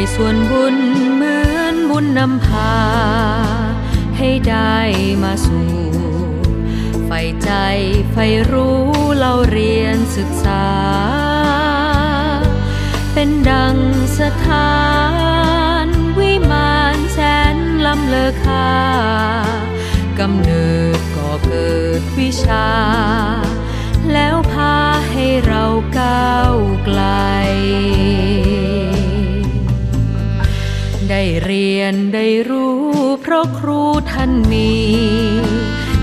ให้ส่วนบุญเหมือนบุญนำพา ให้ได้มาสู่ไฟใจไฟรู้เราเรียนศึกษา เป็นดังสถาน วิมานแสนล้ำเลอค่ากำเนิดก่อเกิดวิชา แล้วพาให้ เรียนได้รู้เพราะครูท่านมี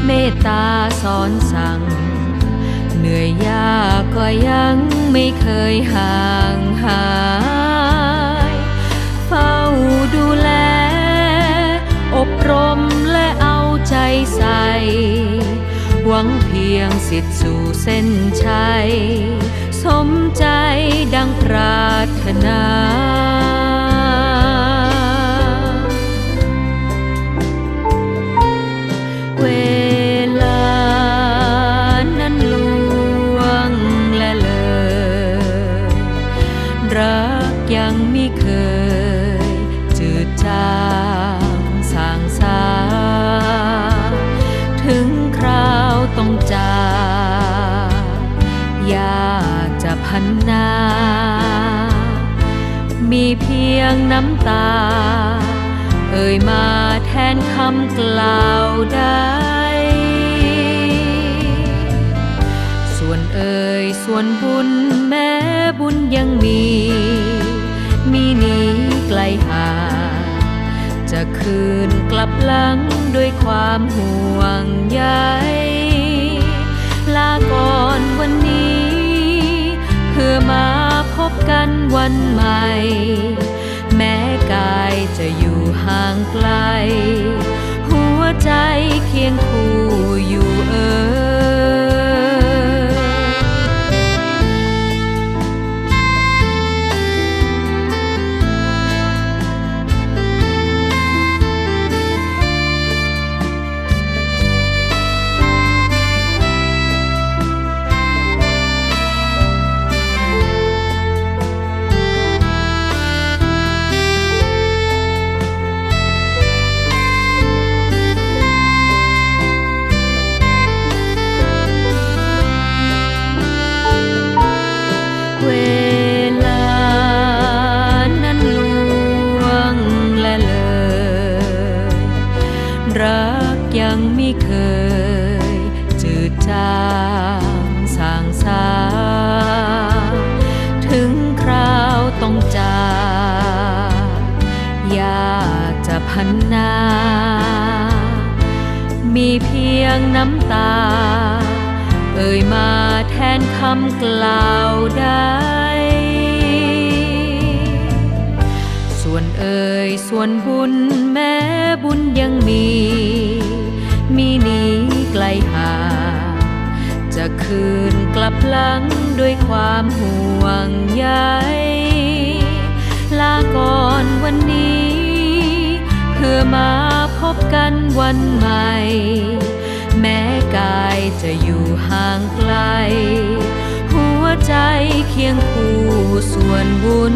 เมตตาสอนสั่ง เหนื่อยยากก็ยังไม่เคยห่างหายเฝ้าดูแล อบรมและเอาใจใส่หวังเพียงสิทธิ์สู่เส้นชัย สมใจดังปรารถนา พันนา มีเพียงน้ำตา เอ่ยมาแทนคำกล่าวได้ส่วนเอ่ยส่วนบุญแม้บุญยังมี มีหนีไกลห่างจะคืนกลับหลังด้วยความห่วง วันใหม่ แม้กายจะอยู่ห่างไกล เคย จืดจางสางสาถึงคราวต้องจากอยากจะพันนา มีเพียงน้ำตา เอ่ยมาแทนคำกล่าวได้ ส่วนเอ่ยส่วนบุญแม้บุญยังมี มีหนีไกลห่างจะคืนกลับหลังด้วยความห่วงใยลาก่อนวันนี้ เพื่อมาพบกันวันใหม่ แม้กายจะอยู่ห่างไกล หัวใจเคียงคู่ส่วนบุญ